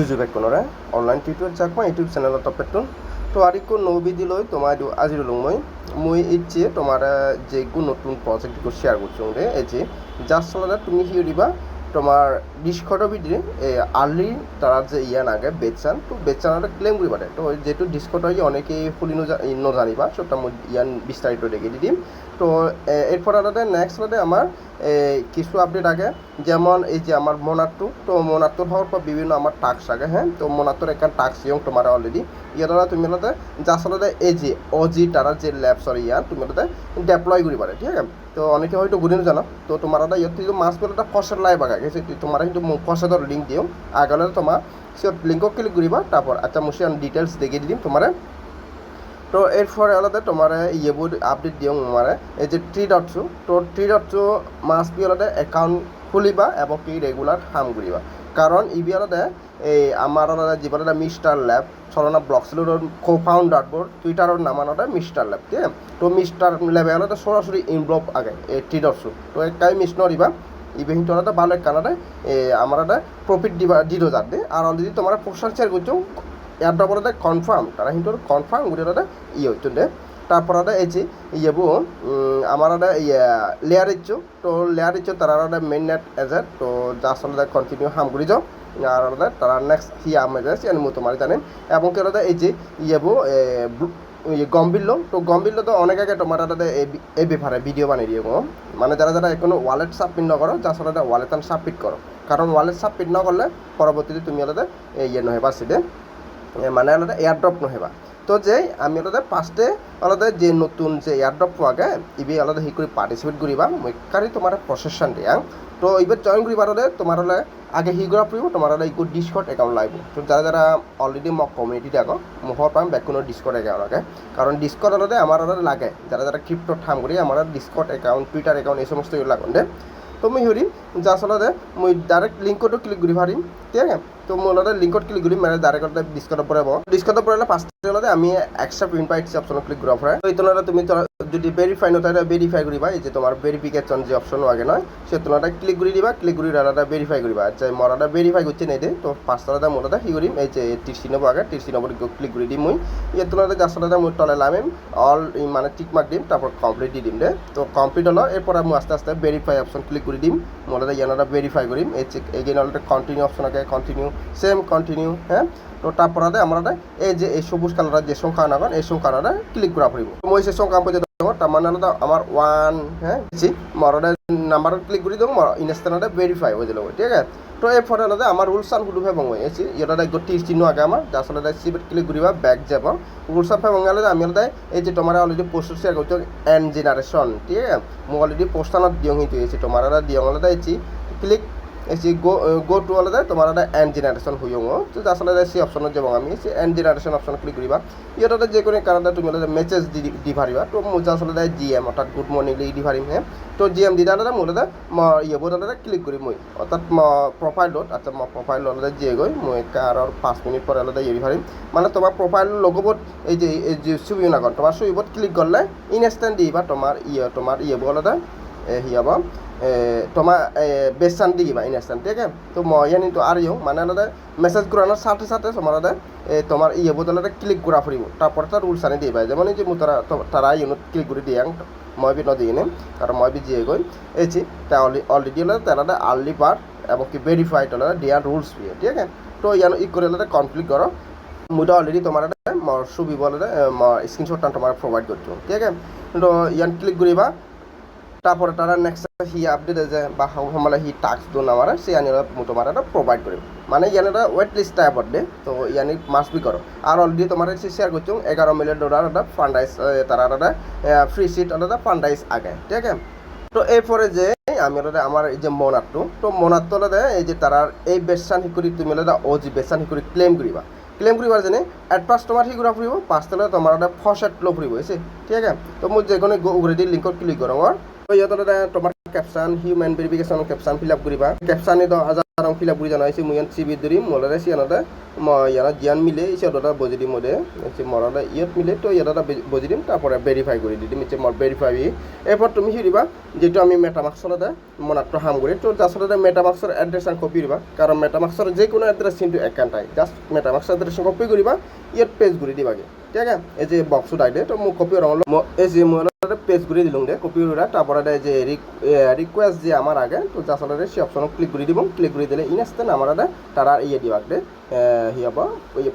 দুযোগেকনৰে online tutor চাক মা YouTube চেনেলত পেটন তো আরিকো নবী দিলৈ তোমার আজির মই। মই ইচ্ছে তোমার যে নতুন প্রজেক্ট শেয়ার করছ রে, এই যে, যার সালাদা তুমি হিও দিবা। তোমার ভিতরে আর্লি তারা যে ইয়ান আগে বেচান, তো বেচানটা ক্লেম করিবা দে তো যেহেতু ডিসকর্ড হয়, অনেকে খুলি নজানিবা সো তা মই ইয়ান বিস্তারিত দেখে দি দিম। তো এরপর আলাদা নেক্সট আলাদা আমার কিছু আপডেট আগে। যেমন এই যে আমার মোনাত্তু তো মোনাত্তুর হওয়ার পর বিভিন্ন আমার টাক্স আগে হ্যাঁ? তো মোনাত্তুর একটা টাক্স ইয়ং তোমার অলরেডি ইয়ারা তুমি আলাদা যা আসলে এই যে অজি তারা যে ল্যাবসর ইয়ান তুমি আলাদা ডেপ্লয় করি পারে, ঠিক আছে? তো অনেকে হয়তো গুণিন জানো তো তোমার ইয়াত মাছ পেলে ফসল লাই বাগা গেছে তোমার কিন্তু ফসলের লিঙ্ক দিও। আগলে তোমার সে লিঙ্কক ক্লিক করিবা, তারপর আচ্ছা মুসি ডিটেলস দেখিয়ে দিম তোমার। তো এরপরে আলাদা তোমার ইয়েবোৰ আপডেট দিওঁ মানে এই যে থ্ৰী ডটছো তো ডট ডটছো মাষ্ট পি আলাদা একাউণ্ট খুলিবা এবং কি রেগুলার হাম করিবা। কারণ ইবি আলাদা এই আমার জীবন মিস্টার ল্যাব, ছলনা ব্লকসিলোর কো ফাউন্ডার বোর টুইটারের নাম আলাদা, মিস্টার ল্যাব, ঠিক তো মিস্টার ল্যাবে আলাদা সরাসরি ইনভলভ আগে এই ডটছো তো একাই মিস নরিবা কিন্তু আলাদা, ভালো কানাডা আমার আলাদা প্রফিট দিবা দিরো যাতে আর অলরেডি তোমার পোস্টার শেয়ার করছ ইয়াৰ ডবলতে কনফাৰ্ম তারা কিন্তু কনফার্ম গুটি এটা ই হইতো, দে। তারপর ada এই যে ইয়েবো আমার ইয়ে লেয়ার ইচ্ছো তো লেয়ার ইচ্ছো তারা মেইন নেট এজেট তো যা আসলে কন্টিনিউ হাম করে যাও। আর তারা নেক্সট হি আম এর মতো তোমার জানেন। এবং কেন এই যে ইয়েবো ইয়ে গম্বিল্ল, তো গম্বিল্ল তো অনেক আগে তোমার ada এই ব্যাপারে ভিডিও বানিয়ে দিয়ে মানে যারা যারা এখনও ওয়ালেট সাবমিট ন করো যা আসলে ওয়ালেট সাবমিট করো। কারণ ওয়ালেট সাবমিট ন করলে পরবর্তীতে তুমি আলাদা ইয়ে নহে বাসিতে এ মানে আলাদা এয়ারড্রপ নহবা। তো যে আমি আলাদা ফার্স্টে আলাদা যে নতুন যে এয়ারড্রপ পোৱাগে ইবি আলাদা হি কৰি পাৰ্টিচিপেট কৰিবা মৈকাৰি তোমাৰ প্ৰচেছন দিয়া তো এইবাৰ জইন কৰিবা আলাদা তোমাৰ হলে আগে হি কৰা পৰিব, তোমাৰ হলে ইকো ডিসকট একাউণ্ট লাগিব। তো যারা যারা অলরেডি মোক কমিউনিটি দেখো মুখৰ পাম বেকুনৰ ডিসকট একাউণ্ট আগে কারণ ডিসকট আলাদা আমার আলাদা লাগে। যারা যারা ক্রিপ্টো ঠাম করি আমার ডিসকট একাউণ্ট টুইটার একাউণ্ট এই সমস্ত দে তো মই হেৰি যা আচলতে মই ডাইৰেক্ট লিংকতো ক্লিক কৰি পাৰিম। ঠিক আছে? তো মোৰ লগতে লিংকত ক্লিক কৰিম মানে ডাইৰেক্ট ডিসকটত পৰাব ডিসকটত পৰালে ফাৰ্ষ্টতে আমি এক্সট্ৰা প্ৰিণ্ট পাই অপশ্যনত ক্লিক কৰিব পাৰে তো এইটো তুমি যদি ভেৰিফাই নথাকে ভেৰিফাই কৰিবা এই যে তোমাৰ ভেৰিফিকেশ্যন যে অপশ্যন আগে নয়, সে তোমার ক্লিক করে দিবা ক্লিক করে আলাদা ভেরিফাই করিবা। আচ্ছা মরাটা ভেরিফাই করছে নাই দে তো পাঁচটা মোটাটা কি করিম এই যে টিসি নেব আগে টিসি নেব ক্লিক করে দিম মুই। ইয়ে তোমার আলাদা মুই তলে লামিম অল মানে টিক মার্ক দিম, তারপর কমপ্লিট দি দিম দে। তো কমপ্লিট হলো, এরপর আমি আস্তে আস্তে ভেরিফাই অপশন ক্লিক করে দিম মোটাটা ইয়ানাটা ভেরিফাই করিম। এই এগেইন আলাদা কন্টিনিউ অপশন আগে কন্টিনিউ সেম কন্টিনিউ হ্যাঁ? তো তারপর আমরা এই যে এই সবুজ কালারের যে সংখ্যা নাগান এই সংখ্যাটা ক্লিক করা পড়ব। মই সে সংখ্যা পর্যন্ত তার মানে আলাদা আমার ওয়ান হ্যাঁ জি মরটা নাম্বার ক্লিক করে দেবো ইনস্ট্যান্টে ভেরিফাই হয়ে যাব, ঠিক আছে? তো এরপরে আলাদা আমার রুলস আন হুলু ফেবং হয়েছি এটা গোটি চিহ্ন আগে আমার, যার আসলে সিবেট ক্লিক করিবা ব্যাক যাব। রুলস আন ফেবং আলাদা আমি আলাদা এই যে তোমার অলরেডি পোস্ট শেয়ার করছ এন জেনারেশন ঠিক আছে? মই অলরেডি পোস্টানত হিটো হয়েছে তোমার আলাদা হয়েছি ক্লিক এসি গো গো টু আলাদা তোমার এন্ড জেনারেশন হইও তো আসলে সেই অপশনত যাব আমি। সেই এন্ড জেনারেশন অপশন ক্লিক করিবা। ইয়াতে যে কোনো কারণে তুমি আলাদা মেসেজ দি দি পারিবা তো মোৰ আসলে জি এম অর্থাৎ গুড মর্নিং লিখি দি পারিম হ্যাঁ তো জি এম দিলে আলাদা মোৰ বোধ ক্লিক করি মই। অর্থাৎ প্রোফাইলত আচ্ছা মই প্রোফাইল আলাদা জিয়ে গৈ, মই আর পাঁচ মিনিট পরে আলাদা ইয়ে পারিম মানে তোমার প্রোফাইল লগবত এই যে এই যে ছবি নাগন তোমার ছবিবত ক্লিক করলে ইনস্ট্যান্ট দিবা তোমার ইয়ে তোমার ইয়ে আলাদা হিয়াব তোমার বেচান দি কিবা ইনস্ট্যান্ট ঠিক আছে তো মই ইয়ানি তো আর ইউ মানে আলাদা মেসেজ করানোর সাথে সাথে তোমার আলাদা তোমার ইয়ে বদলাতে ক্লিক করা ফুরিব তারপরে তার রুলস আনি দিবা যেমন যে মু তারা তারা ইউনিট ক্লিক করে দিয়ে মই বি নদী এনে কারণ মই বি জিয়ে গই এছি তা অলরেডি হলে তারা আর্লি পার এবং কি ভেরিফাইড হলে ডিয়ার রুলস দিয়ে ঠিক আছে তো ইয়ান ই করে হলে কমপ্লিট করো মুইটা অলরেডি তোমার মর ছবি বলে স্ক্রিনশটটা তোমার প্রোভাইড করছ ঠিক আছে তো ইয়ান ক্লিক করিবা তারপরে তারা নেক্সট হি আপডেট যে বা সমলে হি টাস্ক দোন আমার সে আনি তোমার এটা প্রোভাইড করবে মানে ইয়ানে ওয়েট লিস্ট টাইপত দে তো ইয়ানি মাস্ট বি করো আর অলরেডি তোমার সে শেয়ার করছ এগারো মিলিয়ন ডলার একটা ফান্ডাইজ তারা একটা ফ্রি সিট একটা ফান্ডাইজ আগে ঠিক আছে তো এরপরে যে আমি ওটা আমার এই যে মনাত্তু তো মনাত্তু হলে এই যে তারার এই বেসান হিকুরি তুমি হলে ও জি বেসান হিকুরি ক্লেম করিবা ক্লেম করিবার এট ফার্স্ট তোমার সি ঘূৰা ফুৰিব পাঁচটালৈ তোমাৰ এটা ফৰ্চেট ল ফুৰিব ঠিক আছে তো মোৰ যিকোনো উঘূৰাই দি লিংকত ক্লিক কৰোঁ তো ইয়াত তোমাৰ কেপচান হিউমেন ভেৰিফিকেশ্যন কেপচান ফিল আপ কৰিবা। কেপচান হাজাৰ ফিল আপ কৰি জনাইছে, মই ইয়াত চি বিত ধৰিম, মোলেৰে চিয়ানতে। ইয়ারা জিয়ান মিলে সিহঁতৰ বজি দিম দে মৰা ইয়াত মিলে তো ইয়াত বজি দিম তারপরে ভেরিফাই করে দি দিম। মর ভেরিফাই এরপর তুমি দিবা যেহেতু আমি মেটামাক্সলতে মনাত্র হাম করি তো আচলতে মেটামাক্সর এড্রেছ কপি দিবা। কারণ মেটামাক্সর যে কোনো এড্রেছ কিন্তু একান্তাই জাষ্ট মেটামাক্সৰ এড্রেছ কপি কৰিবা, ইয়াত পেজ ঘূৰি দিবাগে। ঠিক আছে? এই যে বক্সটো দাই দে তো মোক কপি রঙ এই যে মই পেজ ঘুরে দিলুম দে কপি করে তারপরে দে যে রিকোয়েস্ট যে আমার আগে তো আসলে সে অপশন ক্লিক করে দিব। ক্লিক করে দিলে ইনস্ট্যান্ট আমার তারা ইয়ে দিবাক দে।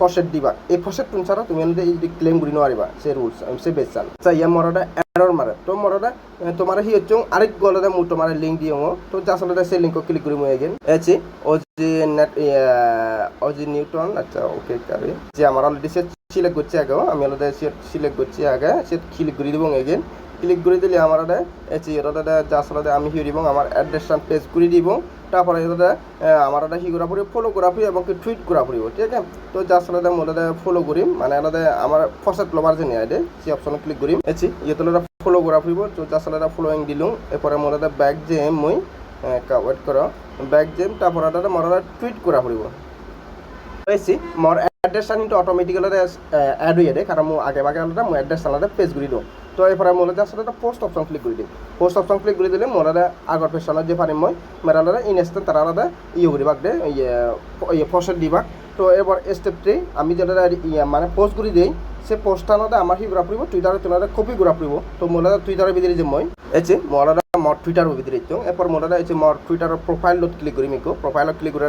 ফসেট দিবাক এই ফসেট ছাড়া তুমি এনে এই ক্লেম নোৱাৰিবা সে রুলস সে বেচ চান আচ্ছা ইয়া মরদা এরর মারে তো মরদা তোমার হি হচ্ছে আরেক গলদে মু। তোমার লিঙ্ক দিও তো আসলে সে লিঙ্ক ক্লিক করে মই এগেন এছি ও নেট ও নিউটন আচ্ছা ওকে কারে যে আমার অলরেডি সে সিলেক্ট করছি আগে আমি অলরেডি সে সিলেক্ট করছি আগে সে ক্লিক করে দিব এগেন ক্লিক করে দিলে আমার এটা যা আসলে আমি হিউ দিব আমার অ্যাড্রেসটা পেজ করে দিব। তারপরে এটা আমার এটা হি করা পড়ি ফলো করা পড়ি এবং টুইট করা পড়িব, ঠিক আছে? তো যা আসলে মোটা ফলো করিম মানে এটা আমার ফার্স্ট লবার যে নিয়ে সে অপশন ক্লিক করিম এচি ইয়েতো ফলো করা পড়িব, তো যা আসলে ফলোইং দিলুম, এরপরে এটা ব্যাক জেম মই ওয়েট কর ব্যাক জেম তারপরে এটা মোর টুইট করা পড়িব। এসি মোর এড্রেছটা কিন্তু অটোমেটিক্যালি এড হয়ে যায় কারণ মোৰ আগে ভাগে আলাদা মোৰ এড্রেছ আলাদা পেজ কৰি দিওঁ। তো এরপরে মোলে আসলে একটা পোস্ট অপশন ক্লিক করে দিই পোস্ট অপশন ক্লিক করে দিলে মোর আগর পেছনের যে পারিম মই মেরা আলাদা ইনস্ট্যান্ট তারা আলাদা ইয়ে করিবাক দে ইয়ে ফসল দিবাক। তো এবার স্টেপ থ্রি আমি যেটা মানে পোস্ট করে দিই সে পোস্টটা আলাদা আমার হি ঘুরা ফুরিব টুইটারে তোমার কপি ঘুরা ফুরিব তো মোলা টুইটারের ভিতরে যে মই এছে মোলাদা মর টুইটার ভিতরে ইতো এরপর মোলাদা এছে মর টুইটারের প্রোফাইলত ক্লিক করিম ইকো প্রোফাইলত ক্লিক করে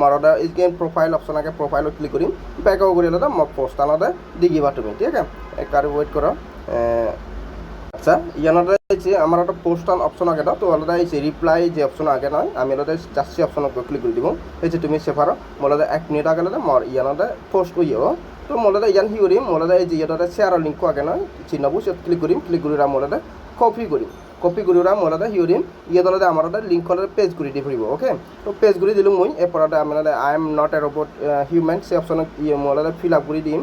মরাদা ইগেন প্রোফাইল অপশন আগে প্রোফাইলত ক্লিক করিম ব্যাকও করে আলাদা মর পোস্ট আলাদা দিগিবা তুমি, ঠিক আছে? একবার ওয়েট করো আচ্ছা ইয়ানোটা হচ্ছে আমার একটা পোস্ট অপশন আগে দাও তো আলাদা হচ্ছে রিপ্লাই যে অপশন আগে নয় আমি আলাদা চারশি অপশন ক্লিক করে দিব হচ্ছে তুমি সেফারো মোলাদা এক মিনিট আগে আলাদা মর ইয়ানোটা পোস্ট করিও তো মোলাদা ইয়ান হি করিম মোলাদা এই যে ইয়ানোটা শেয়ার লিঙ্ক আগে নয় চিহ্নবু সে ক্লিক করিম ক্লিক করি মোলাদা কপি করিম কপি কৰি ওরা মোলাদা হিউরিম ইয়ে দলাদা আমার লিঙ্ক কলার পেজ করে দিয়ে ফুরিব ওকে তো পেজ করে দিলুম মই এরপর আমার I am not a robot human say option ইয়ে মোলাদা ফিল আপ করে দিম।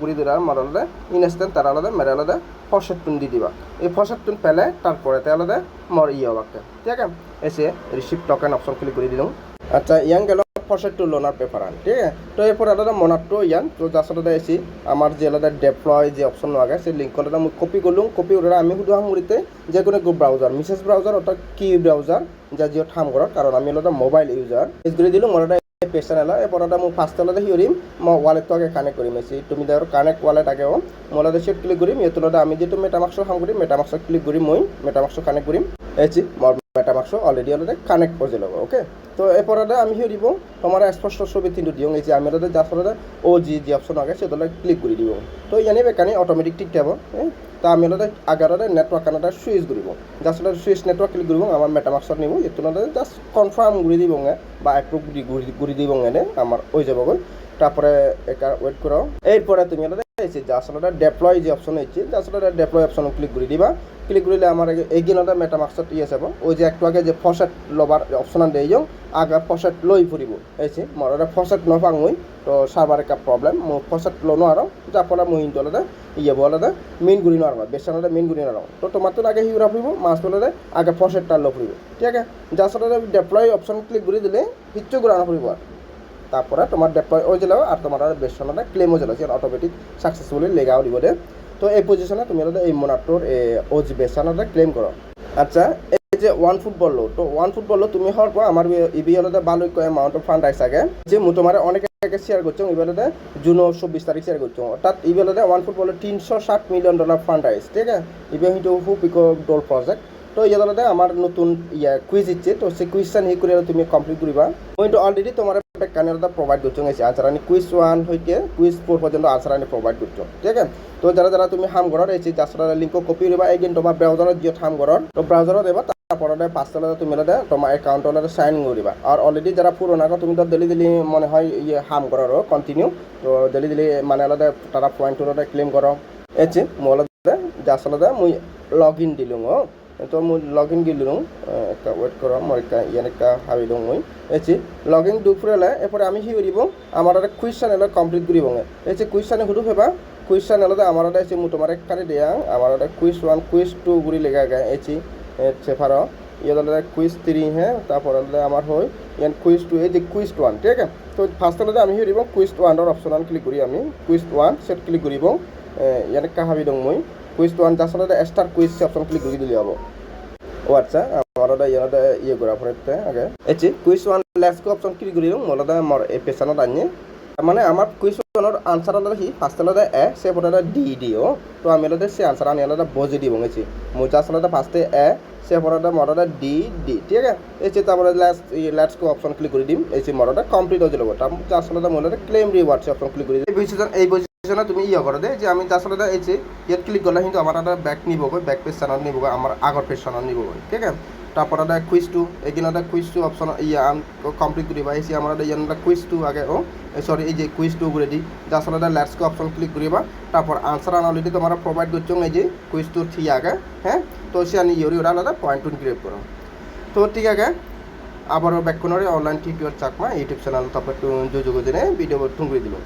করে দিলাম আমার আলাদা ইনস্ট্যান্ট তার আলাদা মেরে আলাদা ফসেট টুন দি দিবা। এই ফসেট টুন পেলে তারপরে তে আলাদা মর ইয়ে হবাকে ঠিক আছে? এসে রিসিভ টোকেন অপশন ক্লিক করে দিলাম। আচ্ছা ইয়াং গেল ফসেট লোনার পেপার আন, ঠিক আছে? তো এরপর আলাদা মনারটো ইয়ান তো যার সাথে এসি আমার যে আলাদা ডেপ্লয় যে অপশন আগে সেই লিঙ্ক আলাদা আমি কপি করলুম। কপি করে আমি শুধু মুড়িতে যে কোনো ব্রাউজার মিসেস ব্রাউজার অর্থাৎ কি ব্রাউজার যা জিও ঠাম করার, কারণ আমি আলাদা মোবাইল ইউজার ইউজ করে দিলাম মোর এটা মোৰ ফাৰ্ষ্ট তলতে হিৰিম মই ৱালেটটো আগে কানেক্ট কৰিম এসি তুমি ধৰ কানেক্ট ৱালেট আগে হোম মোলাতে সেট ক্লিক এই তলতে আমি যেহেতু মেটামাক্সৰ কাম কৰিম মেটামাক্স ক্লিক কৰি মই মেটামাক্স কানেক্ট কৰিম এসি মোৰ মেটামাক্স অলরেডি অলরেডি কানেক্ট করে দিল ওকে তো এরপরে আমি হিও দিব, তোমার স্পষ্ট ছবি তিনটু দিও, এই যে আমি যার ফলে ও জি যে অপশন আগে সেটা ক্লিক করে দিব। তো ইয়ানি বেকানি অটোমেটিক ঠিক যাব তা আমি আগারে নেটওয়ার্ক কানাটা সুইচ কৰিব জাষ্ট সুইচ নেটওয়ার্ক ক্লিক কৰিব আমার মেটামাক্সত নিব, এইটো জাস্ট কনফার্ম ঘুরি দিব বা অ্যাপ্রুভ ঘুরি দিব আমার হয়ে যাবগৈ তারপরে একার ওয়েট করো এরপরে তুমি এসে আসলে ডেপ্লয় যে অপশন হচ্ছে আসলে ডেপ্লয় অপশন ক্লিক করে দিবা। ক্লিক করলে আমার এগিনটা মেটামাক্সত ইয়ে যাব ওই যে একটু আগে যে ফসেট লবার অপশন দিয়ে যাও আগে ফসেট লই ফুরিব এসে মোর ফসেট নপাং মুই তো সার্ভার একটা প্রবলেম মো ফসেট লো নোয়ারো যার ফলে মুই ইন্টু আলাদা ইয়ে বলাদা মেইন গুড়ি বেশ আলাদা মেইন গুড়ি নোয়ারো তো তোমার তো আগে হিউরা ফুরিব, মাছ বলে আগে ফসেটটা লো ফুরিব, ঠিক আছে? যার সাথে ডেপ্লয় অপশন ক্লিক করে দিলে হিচ্ছু ঘুরানো ফুরিব আর। তারপরে তোমার ডেপ্লয় হয়ে গেল আর তোমার বেসনটা ক্লেম হয়ে গেল। সে অটোমেটিক সাকসেসফুলি লেগাও দিব দে তো এই পজিশনে তুমি এই মোনাটোর ওজ বেসনটা ক্লেম করো আচ্ছা এই যে ওয়ান ফুটবল লো তো ওয়ান ফুটবল লো তুমি হওয়ার পর আমার ইবি হলে ভালো অ্যামাউন্ট অফ ফান্ড আইসে আগে, যে মু তোমার অনেক শেয়ার করছ ইবেলতে জুন চব্বিশ তারিখ শেয়ার করছ অর্থাৎ ইবেলতে ওয়ান ফুটবলে তিনশো ষাট মিলিয়ন ডলার ফান্ড আইস ঠিক আছে? ইবে কিন্তু খুব পিকো ডোল প্রজেক্ট তো ইয়াতে আমার নতুন ইয়া কুইজ ইচ্ছে তো সেই কুইজটা হি করে তুমি কমপ্লিট কৰিবা। মই অলরেডি তোমার কানেরটা প্রোভাইড করছ গেছি আনসার আনি কুইজ ওয়ান হইতে কুইজ ফোর পর্যন্ত আনসার আনি প্রোভাইড করছ, ঠিক আছে? তো যারা যারা তুমি হাম ঘর এই যার লিঙ্ক কপি দিবা। এগেন তোমার ব্রাউজারত যে হাম ঘর তো ব্রাউজারত এবার তারপরে পাঁচতলা তুমি তোমার একাউন্ট লদে সাইন করিবা আর অলরেডি যারা পুরোনো তুমি তো ডেলি ডেলি মনে হয় ইয়ে হাম করারও কন্টিনিউ তো ডেলি ডেলি মানে আলাদা তারা পয়েন্ট ক্লেম করো। মই লদে যার লদে মুই লগ ইন দিলুম মই লগ ইন গেলুম একটা ওয়েট করো মই একটা ইয়ান একটা হাবি মই। এছি লগ ইন দু ফুরালে এরপরে আমি কি করিব আমার একটা কুইজ চ্যানেল কমপ্লিট করিব এছে কুইজ চ্যানেল হুদু ফেবা কুইজ চ্যানেলতে আমার এসে মু তোমার একখানে দিয়া আমার কুইজ ওয়ান কুইজ টু গুড়ি লেগা গায় এছি সেফার ইয়াত কুইজ থ্ৰী হে তারপর আমার হয় ইয়াত কুইজ টু এই যে কুইজ ওয়ান ঠিক আছে? তো ফার্স্ট আমি হেৰিব কুইজ ওৱানৰ অপশ্যনত ক্লিক কৰি আমি কুইজ ওৱান সেট ক্লিক কৰিব ইয়াত কাহাবি দং মই। কুইজ ওৱান হ'লে স্টার্ট কুইজ অপশ্যন ক্লিক কৰি দিলে হ'ব। ও আচ্ছা আমার ইয়াতে ইয়ে করা পরে আগে। এটি quiz one let's option click করি দিওঁ মোলতে মোৰ এই পেছানত আনি মানে আমার কুইজ ওয়ানের আনসার হলো কি ফার্স্ট হলো এ সে পরে ডি ডি ও তো আমি হলো সে আনসার আনি হলো বজি দিব গেছি জাষ্ট হলো ফার্স্টে এ সে পরে মরটা ডি ডি, ঠিক আছে? যে তারপরে last let's go option click করে দিম। যে মরটা কমপ্লিট হয়ে যাব। তার জাস্ট হলো মোলে ক্লেম রিওয়ার্ডস অপশন ক্লিক করে দিম। এই পজিশন এই পজিশনে তুমি ইয়ে করে দে, যে আমি হলো এই যে ইয়াত ক্লিক করলে কিন্তু আমার একটা ব্যাক নিবগৈ ব্যাক পেজ চানত নিবগৈ আমার আগৰ পেজ চানত নিবগৈ ঠিক আছে? তারপর এটা কুইজ টু এইখানে একটা কুইজ টু অপশন ইয়া কমপ্লিট করিবা এসে আমার ইয়ান কুইজ টু আগে ও সরি এই যে কুইজ টু করে দিই যার সাথে লেটস কো অপশন ক্লিক করিবা তারপর আনসার আনালিটি তোমার প্রোভাইড করছ এই যে কুইজ টু থ্রি আগে হ্যাঁ তো সে আনি ইউরি ওরা আলাদা পয়েন্ট টু ক্রিয়েট করো তো ঠিক আছে আবারও ব্যাক করে online tutorial Chakma YouTube channel তারপর যোগাযোগ দিনে ভিডিও টুঙ্গুরি দিল।